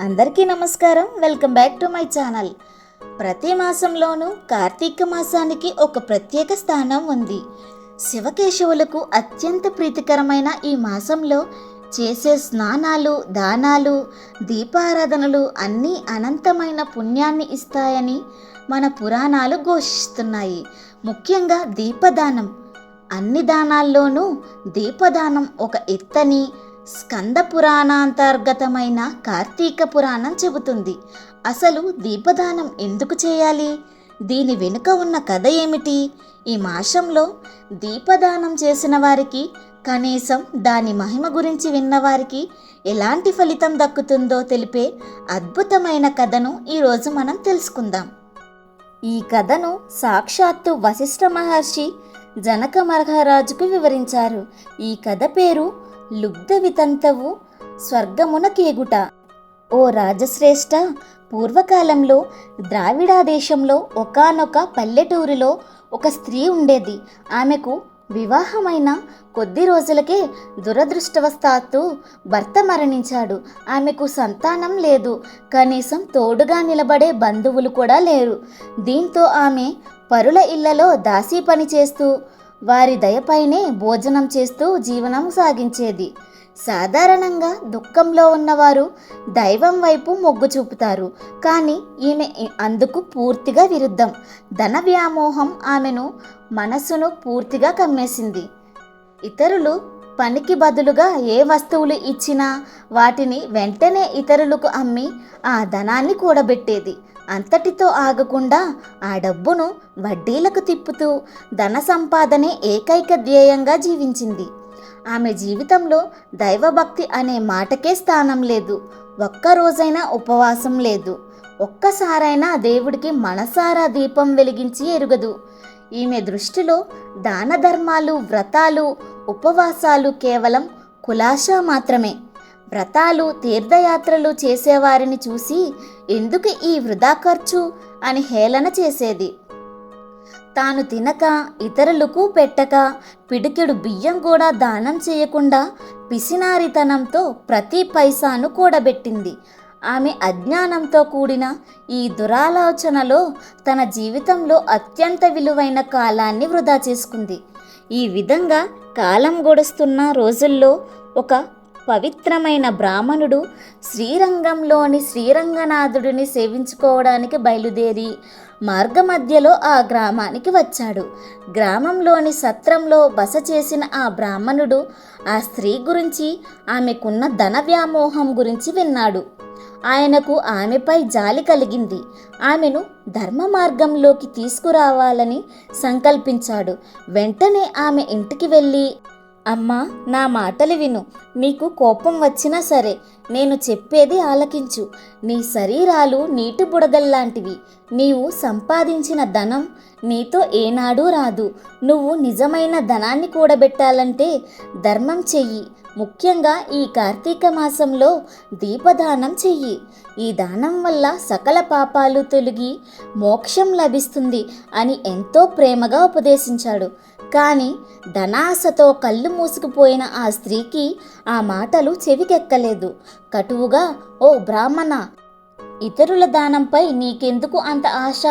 అందరికీ నమస్కారం. Welcome back to my channel. ప్రతి మాసంలోనూ కార్తీక మాసానికి ఒక ప్రత్యేక స్థానం ఉంది. శివకేశవులకు అత్యంత ప్రీతికరమైన ఈ మాసంలో చేసే స్నానాలు దానాలు దీపారాధనలు అన్నీ అనంతమైన పుణ్యాన్ని ఇస్తాయని మన పురాణాలు ఘోషిస్తున్నాయి. ముఖ్యంగా దీపదానం. అన్ని దానాల్లోనూ దీపదానం ఒక ఎత్తని స్కంద పురాణాంతర్గతమైన కార్తీక పురాణం చెబుతుంది. అసలు దీపదానం ఎందుకు చేయాలి? దీని వెనుక ఉన్న కథ ఏమిటి? ఈ మాసంలో దీపదానం చేసిన వారికి కనీసం దాని మహిమ గురించి విన్నవారికి ఎలాంటి ఫలితం దక్కుతుందో తెలిపే అద్భుతమైన కథను ఈరోజు మనం తెలుసుకుందాం. ఈ కథను సాక్షాత్తు వశిష్ఠ మహర్షి జనక మహారాజుకు వివరించారు. ఈ కథ పేరు లుబ్ధ వితంతవు స్వర్గమున కేగుట ఓ రాజశ్రేష్ఠ పూర్వకాలంలో ద్రావిడా దేశంలో ఒకానొక పల్లెటూరిలో ఒక స్త్రీ ఉండేది. ఆమెకు వివాహమైన కొద్ది రోజులకే దురదృష్టవశాత్తు భర్త మరణించాడు. ఆమెకు సంతానం లేదు. కనీసం తోడుగా నిలబడే బంధువులు కూడా లేరు. దీంతో ఆమె పరుల ఇళ్ళలో దాసీ పని చేస్తూ వారి దయపైనే భోజనం చేస్తూ జీవనం సాగించేది. సాధారణంగా దుఃఖంలో ఉన్నవారు దైవం వైపు మొగ్గు చూపుతారు. కానీ ఈమె అందుకు పూర్తిగా విరుద్ధం. ధన వ్యామోహం ఆమెను మనస్సును పూర్తిగా కమ్మేసింది. ఇతరులు పనికి బదులుగా ఏ వస్తువులు ఇచ్చినా వాటిని వెంటనే ఇతరులకు అమ్మి ఆ ధనాన్ని కూడబెట్టేది. అంతటితో ఆగకుండా ఆ డబ్బును వడ్డీలకు తిప్పుతూ ధన సంపాదనే ఏకైక ధ్యేయంగా జీవించింది. ఆమె జీవితంలో దైవభక్తి అనే మాటకే స్థానం లేదు. ఒక్క రోజైనా ఉపవాసం లేదు. ఒక్కసారైనా దేవుడికి మనసారా దీపం వెలిగించి ఎరుగదు. ఈమె దృష్టిలో దాన ధర్మాలు వ్రతాలు ఉపవాసాలు కేవలం కులాశా మాత్రమే. వ్రతాలు తీర్థయాత్రలు చేసేవారిని చూసి ఎందుకు ఈ వృధా ఖర్చు అని హేళన చేసేది. తాను తినక ఇతరులకు పెట్టక పిడికెడు బియ్యం కూడా దానం చేయకుండా పిసినారితనంతో ప్రతి పైసాను కూడబెట్టింది. ఆమె అజ్ఞానంతో కూడిన ఈ దురాలోచనలో తన జీవితంలో అత్యంత విలువైన కాలాన్ని వృధా చేసుకుంది. ఈ విధంగా కాలం గడుస్తున్న రోజుల్లో ఒక పవిత్రమైన బ్రాహ్మణుడు శ్రీరంగంలోని శ్రీరంగనాథుడిని సేవించుకోవడానికి బయలుదేరి మార్గమధ్యలో ఆ గ్రామానికి వచ్చాడు. గ్రామంలోని సత్రంలో బస చేసిన ఆ బ్రాహ్మణుడు ఆ స్త్రీ గురించి ఆమెకున్న ధన వ్యామోహం గురించి విన్నాడు. ఆయనకు ఆమెపై జాలి కలిగింది. ఆమెను ధర్మ మార్గంలోకి తీసుకురావాలని సంకల్పించాడు. వెంటనే ఆమె ఇంటికి వెళ్ళి అమ్మా నా మాటలు విను. నీకు కోపం వచ్చినా సరే నేను చెప్పేది ఆలకించు. నీ శరీరాలు నీటి బుడగల్లాంటివి. నీవు సంపాదించిన ధనం నీతో ఏనాడూ రాదు. నువ్వు నిజమైన ధనాన్ని కూడబెట్టాలంటే ధర్మం చెయ్యి. ముఖ్యంగా ఈ కార్తీక మాసంలో దీపదానం చెయ్యి. ఈ దానం వల్ల సకల పాపాలు తొలగి మోక్షం లభిస్తుంది అని ఎంతో ప్రేమగా ఉపదేశించాడు. కానీ ధనాశతో కళ్ళు మూసుకుపోయిన ఆ స్త్రీకి ఆ మాటలు చెవికెక్కలేదు. కటువుగా ఓ బ్రాహ్మణ ఇతరుల దానంపై నీకెందుకు అంత ఆశ?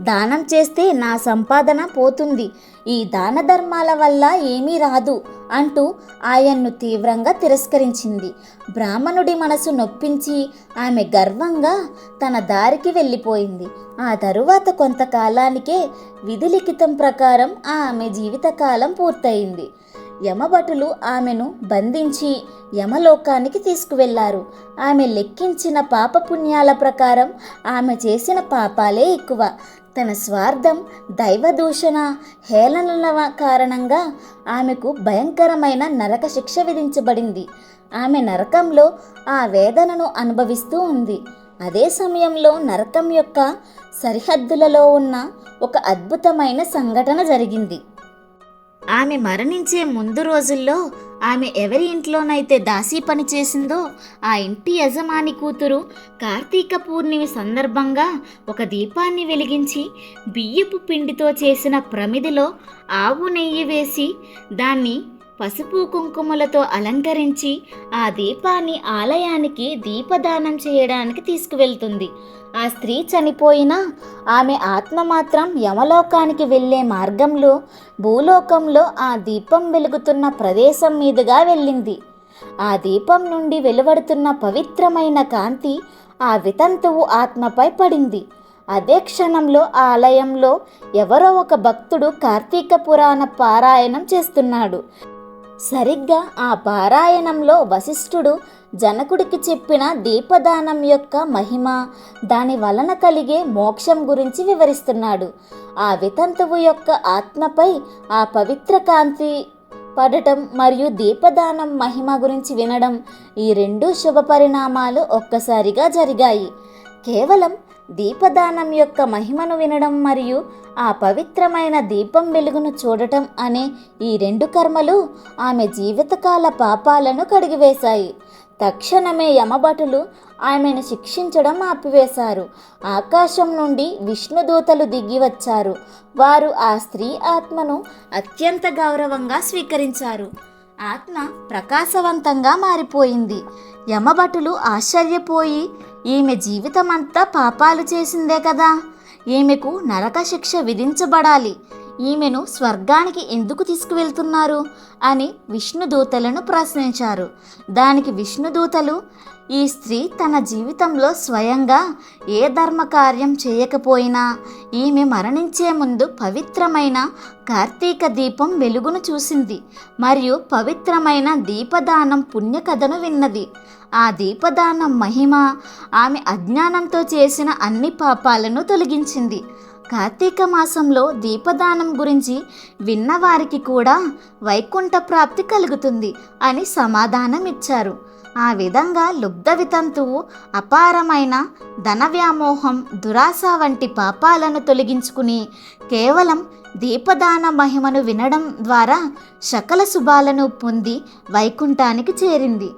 దానం చేస్తే నా సంపాదన పోతుంది. ఈ దాన ధర్మాల వల్ల ఏమీ రాదు అంటూ ఆయన్ను తీవ్రంగా తిరస్కరించింది. బ్రాహ్మణుడి మనసు నొప్పించి ఆమె గర్వంగా తన దారికి వెళ్ళిపోయింది. ఆ తరువాత కొంతకాలానికే విధి లిఖితం ప్రకారం ఆమె జీవితకాలం పూర్తయింది. యమభటులు ఆమెను బంధించి యమలోకానికి తీసుకువెళ్ళారు. ఆమె లెక్కించిన పాపపుణ్యాల ప్రకారం ఆమె చేసిన పాపాలే ఎక్కువ. తన స్వార్థం దైవదూషణ హేళనల కారణంగా ఆమెకు భయంకరమైన నరక శిక్ష విధించబడింది. ఆమె నరకంలో ఆ వేదనను అనుభవిస్తూ ఉంది. అదే సమయంలో నరకం యొక్క సరిహద్దులలో ఉన్న ఒక అద్భుతమైన సంఘటన జరిగింది. ఆమె మరణించే ముందు రోజుల్లో ఆమె ఎవరి ఇంట్లోనైతే దాసీ పని చేసిందో ఆ ఇంటి యజమాని కూతురు కార్తీక పూర్ణిమి సందర్భంగా ఒక దీపాన్ని వెలిగించి బియ్యపు పిండితో చేసిన ప్రమిదిలో ఆవు నెయ్యి వేసి దాన్ని పసుపు కుంకుమలతో అలంకరించి ఆ దీపాన్ని ఆలయానికి దీపదానం చేయడానికి తీసుకువెళ్తుంది. ఆ స్త్రీ చనిపోయినా ఆమె ఆత్మ మాత్రం యమలోకానికి వెళ్ళే మార్గంలో భూలోకంలో ఆ దీపం వెలుగుతున్న ప్రదేశం మీదుగా వెళ్ళింది. ఆ దీపం నుండి వెలువడుతున్న పవిత్రమైన కాంతి ఆ వితంతువు ఆత్మపై పడింది. అదే క్షణంలో ఆలయంలో ఎవరో ఒక భక్తుడు కార్తీక పురాణ పారాయణం చేస్తున్నాడు. సరిగ్గా ఆ పారాయణంలో వశిష్ఠుడు జనకుడికి చెప్పిన దీపదానం యొక్క మహిమ దాని వలన కలిగే మోక్షం గురించి వివరిస్తున్నాడు. ఆ వితంతువు యొక్క ఆత్మపై ఆ పవిత్ర కాంతి పడటం మరియు దీపదానం మహిమ గురించి వినడం ఈ రెండు శుభ పరిణామాలు ఒక్కసారిగా జరిగాయి. కేవలం దీపదానం యొక్క మహిమను వినడం మరియు ఆ పవిత్రమైన దీపం వెలుగును చూడటం అనే ఈ రెండు కర్మలు ఆమె జీవితకాల పాపాలను కడిగివేశాయి. తక్షణమే యమభటులు ఆమెను శిక్షించడం ఆపివేశారు. ఆకాశం నుండి విష్ణుదూతలు దిగి వచ్చారు. వారు ఆ స్త్రీ ఆత్మను అత్యంత గౌరవంగా స్వీకరించారు. ఆత్మ ప్రకాశవంతంగా మారిపోయింది. యమభటులు ఆశ్చర్యపోయి ఈమె జీవితమంతా పాపాలు చేసిందే కదా. ఈమెకు నరక శిక్ష విధించబడాలి. ఈమెను స్వర్గానికి ఎందుకు తీసుకువెళ్తున్నారు అని విష్ణుదూతలను ప్రశ్నించారు. దానికి విష్ణుదూతలు ఈ స్త్రీ తన జీవితంలో స్వయంగా ఏ ధర్మకార్యం చేయకపోయినా ఈమె మరణించే ముందు పవిత్రమైన కార్తీక దీపం వెలుగును చూసింది మరియు పవిత్రమైన దీపదానం పుణ్యకథను విన్నది. ఆ దీపదానం మహిమ ఆమె అజ్ఞానంతో చేసిన అన్ని పాపాలను తొలగించింది. కార్తీక మాసంలో దీపదానం గురించి విన్నవారికి కూడా వైకుంఠ ప్రాప్తి కలుగుతుంది అని సమాధానం ఇచ్చారు ఆ విధంగా లుబ్ధ వితంతువు అపారమైన ధన వ్యామోహం దురాశ వంటి పాపాలను తొలగించుకుని కేవలం దీపదాన మహిమను వినడం ద్వారా సకల శుభాలను పొంది వైకుంఠానికి చేరింది.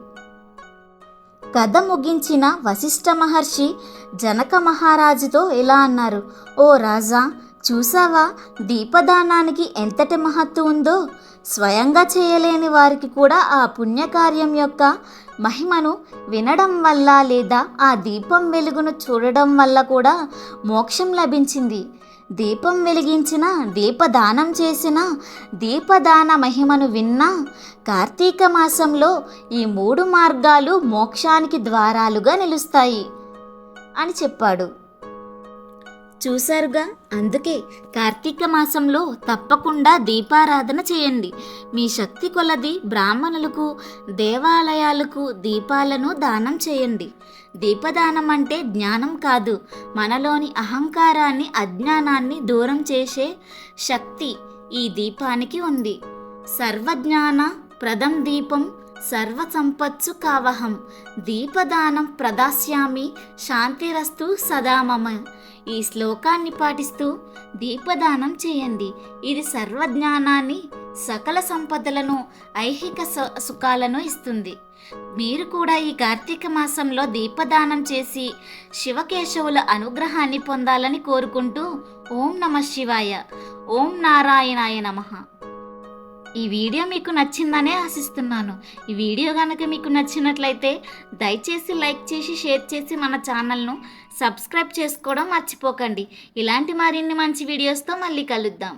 కథ ముగించిన వశిష్ఠ మహర్షి జనక మహారాజుతో ఇలా అన్నారు? ఓ రాజా చూసావా దీపదానానికి ఎంతటి మహత్తు ఉందో? స్వయంగా చేయలేని వారికి కూడా ఆ పుణ్యకార్యం యొక్క మహిమను వినడం వల్ల లేదా ఆ దీపం వెలుగును చూడడం వల్ల కూడా మోక్షం లభించింది. దీపం వెలిగించిన దీపదానం చేసిన దీపదాన మహిమను విన్నా కార్తీక మాసంలో ఈ మూడు మార్గాలు మోక్షానికి ద్వారాలుగా నిలుస్తాయి అని చెప్పాడు. చూశారుగా? అందుకే కార్తీక మాసంలో తప్పకుండా దీపారాధన చేయండి. మీ శక్తి కొలది బ్రాహ్మణులకు దేవాలయాలకు దీపాలను దానం చేయండి. దీపదానం అంటే జ్ఞానం కాదు. మనలోని అహంకారాన్ని అజ్ఞానాన్ని దూరం చేసే శక్తి ఈ దీపానికి ఉంది. సర్వజ్ఞాన ప్రథం దీపం సర్వ సంపత్సు కావహం. దీపదానం ప్రదాస్యామి శాంతిరస్తు సదామమ ఈ శ్లోకాన్ని పాటిస్తూ దీపదానం చేయండి. ఇది సర్వజ్ఞానాన్ని సకల సంపదలను ఐహిక సు- సుఖాలను ఇస్తుంది. మీరు కూడా ఈ కార్తీక మాసంలో దీపదానం చేసి శివకేశవుల అనుగ్రహాన్ని పొందాలని కోరుకుంటూ ఓం నమ శివాయ. ఓం నారాయణాయ నమః. ఈ వీడియో మీకు నచ్చిందనే ఆశిస్తున్నాను. ఈ వీడియో కనుక మీకు నచ్చినట్లయితే దయచేసి లైక్ చేసి షేర్ చేసి మన ఛానల్ను సబ్స్క్రైబ్ చేసుకోవడం మర్చిపోకండి. ఇలాంటి మరిన్ని మంచి వీడియోస్తో మళ్ళీ కలుద్దాం.